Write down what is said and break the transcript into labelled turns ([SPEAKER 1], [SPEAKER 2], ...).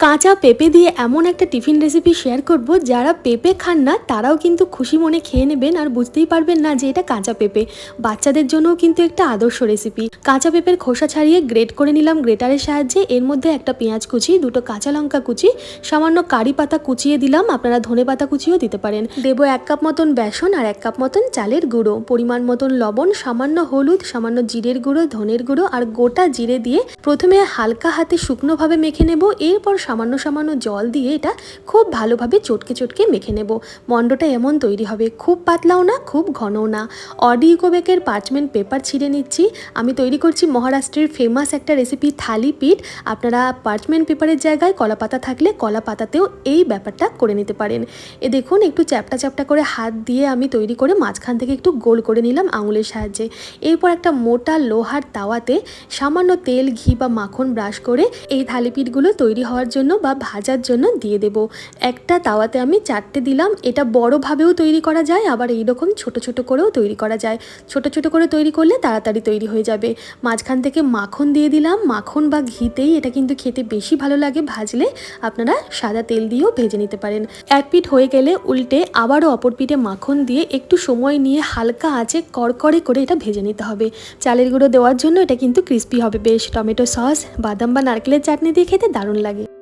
[SPEAKER 1] কাঁচা পেঁপে দিয়ে এমন একটা টিফিন রেসিপি শেয়ার করব, যারা পেঁপে খান না, তারাও কিন্তু খুশি মনে খেয়ে নেবেন আর বুঝতেই পারবেন না যে এটা কাঁচা পেঁপে। বাচ্চাদের জন্যও কিন্তু একটা আদর্শ রেসিপি কাঁচা পেঁপের খোসা ছাড়িয়ে গ্রেট করে নিলাম গ্রেটারের সাহায্যে। এর মধ্যে একটা পেঁয়াজ কুচি, দুটো কাঁচা লঙ্কা কুচি, সামান্য কারি পাতা কুচিয়ে দিলাম। আপনারা ধনে পাতা কুচিও দিতে পারেন। দেবো এক কাপ মতন বেসন আর এক কাপ মতন চালের গুঁড়ো। পরিমাণ মতন লবণ, সামান্য হলুদ, সামান্য জিরের গুঁড়ো, ধনের গুঁড়ো আর গোটা জিরে দিয়ে প্রথমে হালকা হাতে শুকনোভাবে মেখে নেব। এরপর সামান্য সামান্য জল দিয়ে এটা খুব ভালোভাবে চটকে চটকে মেখে নেব। মণ্ডটা এমন তৈরি হবে, খুব পাতলাও না, খুব ঘনও না। অডি ইকোবেকের পার্চমেন্ট পেপার ছিঁড়ে নিচ্ছি। আমি তৈরি করছি মহারাষ্ট্রের ফেমাস একটা রেসিপি থালি পিঠ। আপনারা পার্চমেন্ট পেপারের জায়গায় কলা পাতা থাকলে কলা পাতাতেও এই ব্যাপারটা করে নিতে পারেন। এ দেখুন, একটু চ্যাপটা চ্যাপটা করে হাত দিয়ে আমি তৈরি করে মাঝখান থেকে একটু গোল করে নিলাম আঙুলের সাহায্যে। এরপর একটা মোটা লোহার তাওয়াতে সামান্য তেল, ঘি বা মাখন ব্রাশ করে এই থালিপিঠগুলো তৈরি হওয়ার জন্য বা ভাজার জন্য দিয়ে দেব। একটা তাওয়াতে আমি চারটে দিলাম, এটা বড়োভাবেও তৈরি করা যায়, আবার এইরকম ছোট ছোট করেও তৈরি করা যায়। ছোট ছোট করে তৈরি করলে তাড়াতাড়ি তৈরি হয়ে যাবে। মাঝখান থেকে মাখন দিয়ে দিলাম, মাখন বা ঘিতেই এটা কিন্তু খেতে বেশি ভালো লাগে, ভাজলে আপনারা সাদা তেল দিয়েও ভেজে নিতে পারেন। এক পিঠ হয়ে গেলে উল্টে আবারও অপর পিঠে মাখন দিয়ে একটু সময় নিয়ে হালকা আঁচে কড়কড়ে করে এটা ভেজে নিতে হবে। চালের গুঁড়ো দেওয়ার জন্য এটা কিন্তু ক্রিস্পি হবে, বেশ টমেটো সস, বাদাম বা নারকেলের চাটনি দিয়ে খেতে দারুণ লাগে।